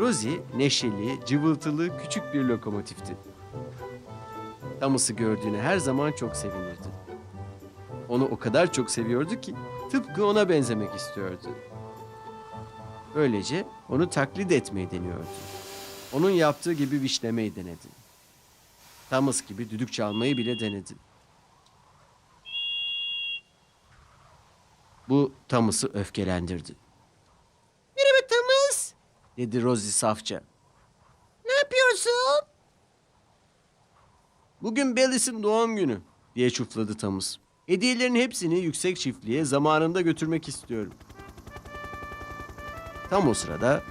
Rosie neşeli, cıvıltılı küçük bir lokomotifti. Thomas'ı gördüğüne her zaman çok sevinirdi. Onu o kadar çok seviyordu ki tıpkı ona benzemek istiyordu. Böylece onu taklit etmeyi deniyordu. Onun yaptığı gibi vişlemeyi denedi. Thomas gibi düdük çalmayı bile denedi. Bu Thomas'ı öfkelendirdi. Dedi Rosie safça. Ne yapıyorsun? Bugün Bellis'in doğum günü diye çufladı Thomas. Hediyelerin hepsini yüksek çiftliğe zamanında götürmek istiyorum. Tam o sırada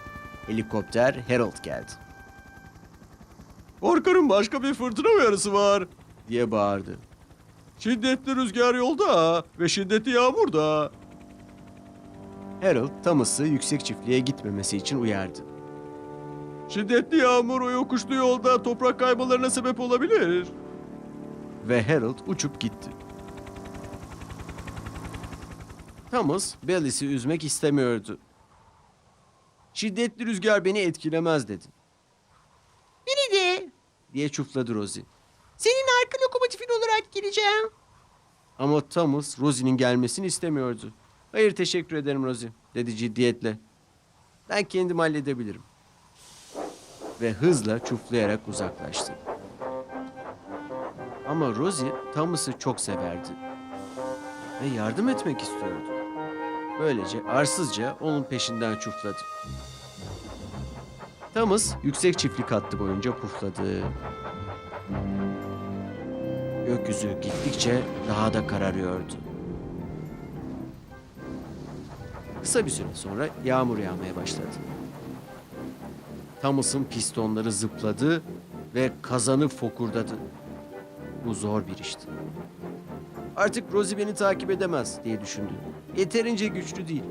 helikopter Harold geldi. Korkarım başka bir fırtına uyarısı var diye bağırdı. Şiddetli rüzgar yolda ve şiddetli yağmur da. Harold Thomas'ı yüksek çiftliğe gitmemesi için uyardı. Şiddetli yağmur o yokuşlu yolda toprak kaymalarına sebep olabilir. Ve Harold uçup gitti. Thomas, Bellis'i üzmek istemiyordu. Şiddetli rüzgar beni etkilemez dedi. Beni de. Diye çufladı Rosie. Senin arka lokomotifin olarak geleceğim. Ama Thomas, Rosie'nin gelmesini istemiyordu. Hayır teşekkür ederim Rosie, dedi ciddiyetle. Ben kendim halledebilirim. Ve hızla çuflayarak uzaklaştı. Ama Rosie, Thomas'ı çok severdi. Ve yardım etmek istiyordu. Böylece arsızca onun peşinden çufladı. Thomas yüksek çiftlik hattı boyunca pufladı. Gökyüzü gittikçe daha da kararıyordu. Kısa bir süre sonra yağmur yağmaya başladı. Thomas'ın pistonları zıpladı ve kazanı fokurdadı. Bu zor bir işti. Artık Rosie beni takip edemez diye düşündü. Yeterince güçlü değil.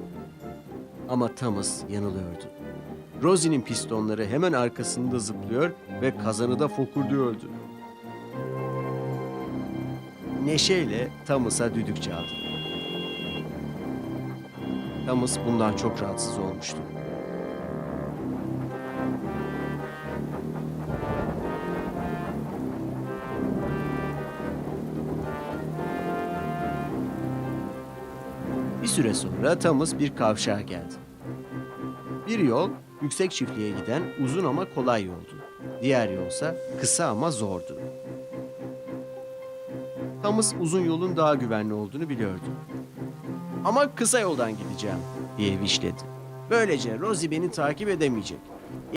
Ama Thomas yanılıyordu. Rosie'nin pistonları hemen arkasında zıplıyor ve kazanı da fokurduyordu. Neşeyle Thomas'a düdük çaldı. Thomas bundan çok rahatsız olmuştu. Bir süre sonra Thomas bir kavşağa geldi. Bir yol yüksek çiftliğe giden uzun ama kolay yoldu. Diğer yolsa kısa ama zordu. Thomas uzun yolun daha güvenli olduğunu biliyordu. Ama kısa yoldan gideceğim diye vişledi. Böylece Rosie beni takip edemeyecek.